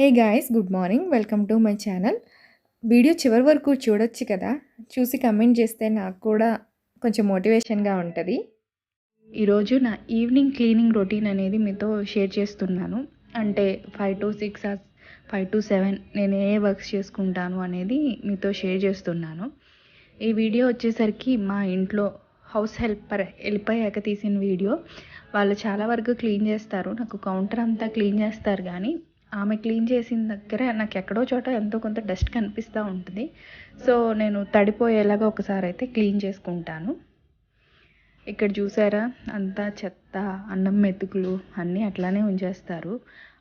Hey guys good morning welcome to my channel video చివరి వరకు చూడొచ్చు కదా? చూసి కమెంట్ చేస్తే నాకు కూడా కొంచెం మోటివేషన్గా ఉంటుంది. ఈరోజు నా ఈవినింగ్ క్లీనింగ్ రొటీన్ అనేది మీతో షేర్ చేస్తున్నాను. అంటే five to six five to seven నేను ఏ వర్క్స్ చేసుకుంటాను అనేది మీతో షేర్ చేస్తున్నాను. ఈ వీడియో వచ్చేసరికి మా ఇంట్లో హౌస్ హెల్పర్ వెళ్ళిపోయాక తీసిన వీడియో వాళ్ళు చాలా వరకు క్లీన్ చేస్తారు. నాకు కౌంటర్ అంతా క్లీన్ చేస్తారు కానీ ఆమె క్లీన్ చేసిన దగ్గర నాకు ఎక్కడో చోట ఎంతో కొంత డస్ట్ కనిపిస్తూ ఉంటుంది. సో నేను తడిపోయేలాగా ఒకసారి అయితే క్లీన్ చేసుకుంటాను. ఇక్కడ చూసారా? అంతా చెత్త అన్నం మెతుకులు అన్నీ అట్లానే ఉంచేస్తారు.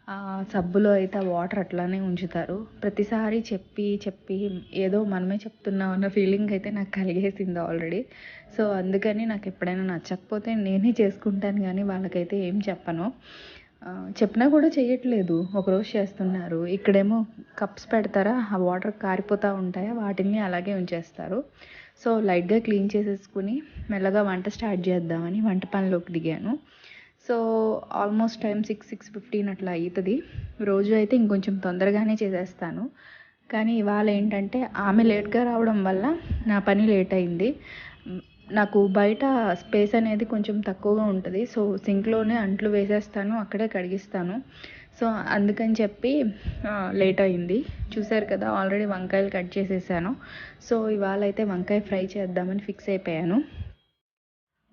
ఆ సబ్బులో అయితే వాటర్ అట్లానే ఉంచుతారు. ప్రతిసారి చెప్పి చెప్పి ఏదో మనమే చెప్తున్నాం అన్న ఫీలింగ్ అయితే నాకు కలిగేసింది ఆల్రెడీ. సో అందుకని నాకు ఎప్పుడైనా నచ్చకపోతే నేనే చేసుకుంటాను కానీ వాళ్ళకైతే ఏం చెప్పను. చెప్పినా కూడా చేయట్లేదు ఒకరోజు చేస్తున్నారు. ఇక్కడేమో కప్స్ పెడతారా? ఆ వాటర్ కారిపోతూ ఉంటాయా? వాటిని అలాగే ఉంచేస్తారు. సో లైట్గా క్లీన్ చేసేసుకుని మెల్లగా వంట స్టార్ట్ చేద్దామని వంట పనిలోకి దిగాను. So almost time six six fifteen అట్లా అవుతుంది రోజు అయితే ఇంకొంచెం తొందరగానే చేసేస్తాను. కానీ ఇవాళ ఏంటంటే ఆమె లేట్గా రావడం వల్ల నా పని లేట్ అయింది. నాకు బయట స్పేస్ అనేది కొంచెం తక్కువగా ఉంటుంది. సో సింక్లోనే అంట్లు వేసేస్తాను అక్కడే కడిగిస్తాను. సో అందుకని చెప్పి లేట్ అయింది. చూసారు కదా ఆల్రెడీ వంకాయలు కట్ చేసేసాను. సో ఇవాళ అయితే వంకాయ ఫ్రై చేద్దామని ఫిక్స్ అయిపోయాను.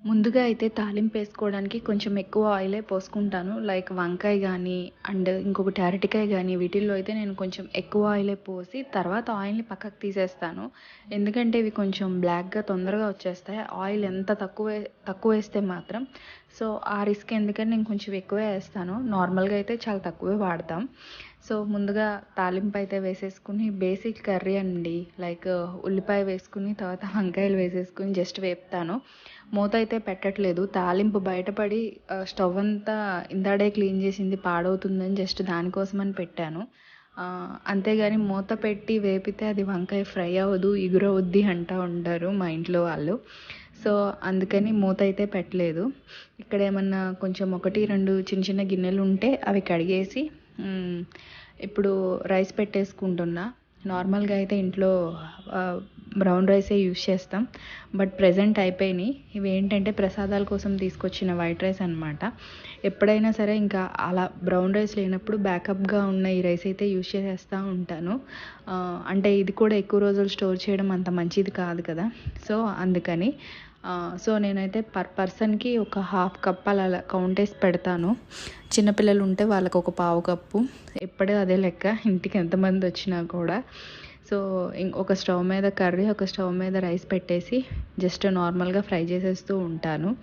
ముందుగా అయితే తాలింపు వేసుకోవడానికి కొంచెం ఎక్కువ ఆయిలే పోసుకుంటాను. లైక్ వంకాయ కానీ అండ్ ఇంకొకటి అరటికాయ కానీ వీటిల్లో అయితే నేను కొంచెం ఎక్కువ ఆయిలే పోసి తర్వాత ఆయిల్ని పక్కకు తీసేస్తాను. ఎందుకంటే ఇవి కొంచెం బ్లాక్గా తొందరగా వచ్చేస్తాయి. ఆయిల్ ఎంత తక్కువ తక్కువ వేస్తే మాత్రం సో ఆ రిస్క్ ఎందుకని నేను కొంచెం ఎక్కువే వేస్తాను. నార్మల్గా అయితే చాలా తక్కువే వాడతాం. సో ముందుగా తాలింపు అయితే వేసేసుకుని బేసిక్ కర్రీ అండి. లైక్ ఉల్లిపాయ వేసుకుని తర్వాత వంకాయలు వేసేసుకుని జస్ట్ వేపుతాను. మూత అయితే పెట్టట్లేదు. తాలింపు బయటపడి స్టవ్ అంతా ఇందాడే క్లీన్ చేసింది పాడవుతుందని జస్ట్ దానికోసమని పెట్టాను. అంతేగాని మూత పెట్టి వేపితే అది వంకాయ ఫ్రై అవ్వదు ఇగురవద్ది అంటూ ఉంటారు మా ఇంట్లో వాళ్ళు. సో అందుకని మూత అయితే పెట్టలేదు. ఇక్కడ ఏమన్నా కొంచెం ఒకటి రెండు చిన్న చిన్న గిన్నెలు ఉంటే అవి కడిగేసి ఇప్పుడు రైస్ పెట్టేసుకుంటున్నా. నార్మల్గా అయితే ఇంట్లో బ్రౌన్ రైసే యూస్ చేస్తాం. బట్ ప్రజెంట్ అయిపోయినాయి. ఇవి ఏంటంటే ప్రసాదాల కోసం తీసుకొచ్చిన వైట్ రైస్ అనమాట ఎప్పుడైనా సరే ఇంకా అలా బ్రౌన్ రైస్ లేనప్పుడు బ్యాకప్గా ఉన్న ఈ రైస్ అయితే యూస్ చేసేస్తూ ఉంటాను. అంటే ఇది కూడా ఎక్కువ రోజులు స్టోర్ చేయడం అంత మంచిది కాదు కదా. సో అందుకని సో నేనైతే పర్ పర్సన్కి ఒక హాఫ్ కప్ అలా కౌంట్ వేసి పెడతాను. చిన్నపిల్లలు ఉంటే వాళ్ళకు ఒక పావు కప్పు. ఎప్పుడూ అదే లెక్క ఇంటికి ఎంతమంది వచ్చినా కూడా. సో ఇం- ఒక స్టవ్ మీద కర్రీ ఒక స్టవ్ మీద రైస్ పెట్టేసి జస్ట్ నార్మల్గా ఫ్రై చేసేస్తూ ఉంటాను.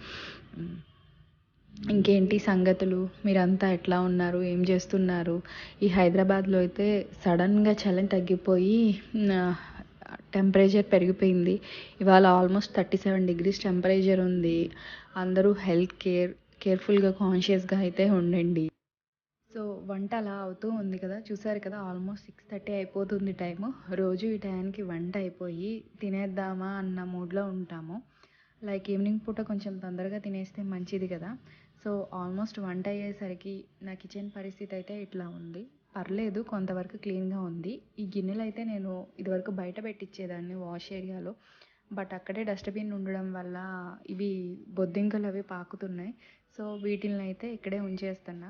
ఇంకేంటి సంగతులు? మీరంతా ఎట్లా ఉన్నారు? ఏం చేస్తున్నారు? ఈ హైదరాబాద్లో అయితే సడన్గా చలి తగ్గిపోయి టెంపరేచర్ పెరిగిపోయింది. ఇవాళ almost thirty seven degrees temperature ఉంది. అందరూ హెల్త్ కేర్ కేర్ఫుల్గా కాన్షియస్గా అయితే ఉండండి. సో వంట అలా అవుతూ ఉంది కదా. చూసారు కదా ఆల్మోస్ట్ సిక్స్ థర్టీ అయిపోతుంది టైము రోజు ఈ టైంకి వంట అయిపోయి తినేద్దామా అన్న మూడ్లో ఉంటాము. లైక్ ఈవినింగ్ పూట కొంచెం తొందరగా తినేస్తే మంచిది కదా. సో ఆల్మోస్ట్ వంట అయ్యేసరికి నా కిచెన్ పరిస్థితి అయితే ఇట్లా ఉంది. పర్లేదు కొంతవరకు క్లీన్గా ఉంది. ఈ గిన్నెలు అయితే నేను ఇదివరకు బయట పెట్టించేదాన్ని వాష్ ఏరియాలో. బట్ అక్కడే డస్ట్బిన్ ఉండడం వల్ల ఇవి బొద్దింకలు అవి పాకుతున్నాయి. సో వీటిని అయితే ఇక్కడే ఉంచేస్తున్నా.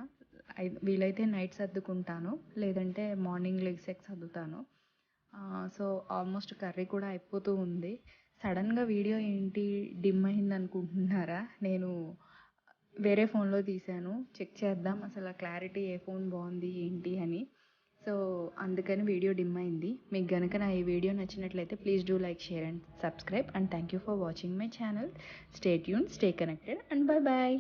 వీలైతే నైట్ సర్దుకుంటాను. లేదంటే మార్నింగ్ లెగ్స్ సర్దుతాను. సో ఆల్మోస్ట్ కర్రీ కూడా అయిపోతూ ఉంది. సడన్గా వీడియో ఏంటి డిమ్ అయింది అనుకుంటున్నారా నేను వేరే ఫోన్లో తీశాను. చెక్ చేద్దాం అసలు ఆ క్లారిటీ ఏ ఫోన్ బాగుంది ఏంటి అని. సో అందుకని వీడియో డిమ్ అయింది. మీకు గనుక నా ఈ వీడియో నచ్చినట్లయితే please do like share and subscribe. And thank you for watching my channel. Stay tune stay connected and bye bye